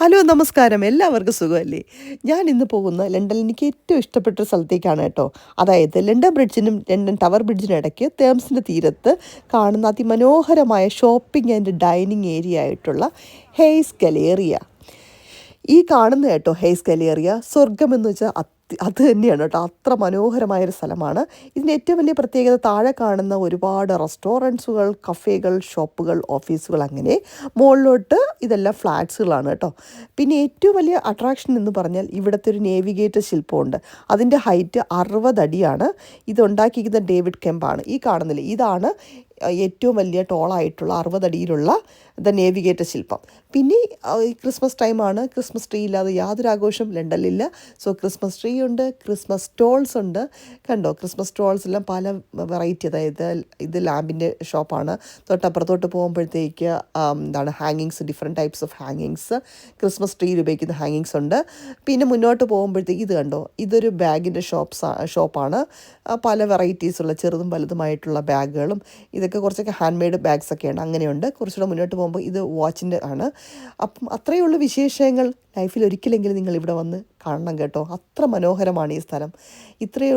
Hello നമസ്കാരം. എല്ലാവർക്കും സുഖമല്ലേ? ഞാൻ ഇന്ന് പോകുന്ന ലണ്ടനിൽ എനിക്ക് ഏറ്റവും ഇഷ്ടപ്പെട്ട ഒരു സ്ഥലത്തേക്കാണ് കേട്ടോ. അതായത് ലണ്ടൻ ബ്രിഡ്ജിനും ലണ്ടൻ ടവർ ബ്രിഡ്ജിനും ഇടയ്ക്ക് തേംസിന്റെ തീരത്ത് കാണുന്ന അതിമനോഹരമായ ഷോപ്പിംഗ് ആൻഡ് ഡൈനിങ് ഏരിയ ആയിട്ടുള്ള ഹെയ്സ് ഗലേറിയ. ഈ കാണുന്ന കേട്ടോ ഹെയ്സ് ഗലേറിയ സ്വർഗം എന്ന് വെച്ചാൽ അത് തന്നെയാണ് കേട്ടോ. അത്ര മനോഹരമായൊരു സ്ഥലമാണ്. ഇതിന്റെ ഏറ്റവും വലിയ പ്രത്യേകത താഴെ കാണുന്ന ഒരുപാട് റെസ്റ്റോറന്റ്സുകൾ കഫേകൾ ഷോപ്പുകൾ ഓഫീസുകൾ അങ്ങനെ മുകളിലോട്ട് ഇതെല്ലാം ഫ്ലാറ്റ്സുകളാണ് കേട്ടോ. പിന്നെ ഏറ്റവും വലിയ അട്രാക്ഷൻ എന്ന് പറഞ്ഞാൽ ഇവിടുത്തെ ഒരു നേവിഗേറ്റർ ശില്പമുണ്ട്. അതിന്റെ ഹൈറ്റ് അറുപത് അടിയാണ്. ഇത് ഉണ്ടാക്കിയിരിക്കുന്ന ഡേവിഡ് കെമ്പാണ്. ഈ കാണുന്നില്ല? ഇതാണ് ഏറ്റവും വലിയ ടോളായിട്ടുള്ള അറുപതടിയിലുള്ള ദ നേവിഗേറ്റർ ശില്പം. പിന്നെ ക്രിസ്മസ് ടൈമാണ്. ക്രിസ്മസ് ട്രീ ഇല്ലാതെ യാതൊരു ആഘോഷം ലണ്ടനിലില്ല. സോ ക്രിസ്മസ് ട്രീ ഉണ്ട് ക്രിസ്മസ് സ്റ്റോൾസ് ഉണ്ട്. കണ്ടോ ക്രിസ്മസ് സ്റ്റോൾസ് എല്ലാം പല വെറൈറ്റി അതായത് ഇത് ലാമ്പിന്റെ ഷോപ്പാണ്. തൊട്ടപ്പുറത്തോട്ട് പോകുമ്പോഴത്തേക്ക് എന്താണ് ഹാങ്ങിങ്സ് ഡിഫറെന്റ് ടൈപ്സ് ഓഫ് ഹാങ്ങിങ്സ് ക്രിസ്മസ് ട്രീയിൽ ഉപയോഗിക്കുന്ന ഹാങ്ങിങ്സ് ഉണ്ട്. പിന്നെ മുന്നോട്ട് പോകുമ്പോഴത്തേക്ക് ഇത് കണ്ടോ ഇതൊരു ബാഗിന്റെ ഷോപ്പ്സ് ഷോപ്പാണ് പല വെറൈറ്റീസുള്ള ചെറുതും വലുതുമായിട്ടുള്ള ബാഗുകളും ഇതൊക്കെ കുറച്ചൊക്കെ ഹാൻഡ് മെയ്ഡ് ബാഗ്സൊക്കെയാണ് അങ്ങനെയുണ്ട്. കുറച്ചുകൂടെ മുന്നോട്ട് പോകുമ്പോൾ ഇത് വാച്ചിന്റെ ആണ്. അപ്പം അത്രയുള്ള വിശേഷങ്ങൾ. ലൈഫിൽ ഒരിക്കലെങ്കിലും നിങ്ങൾ ഇവിടെ വന്ന് കാണണം കേട്ടോ. അത്ര മനോഹരമാണ് ഈ സ്ഥലം. ഇത്രയേ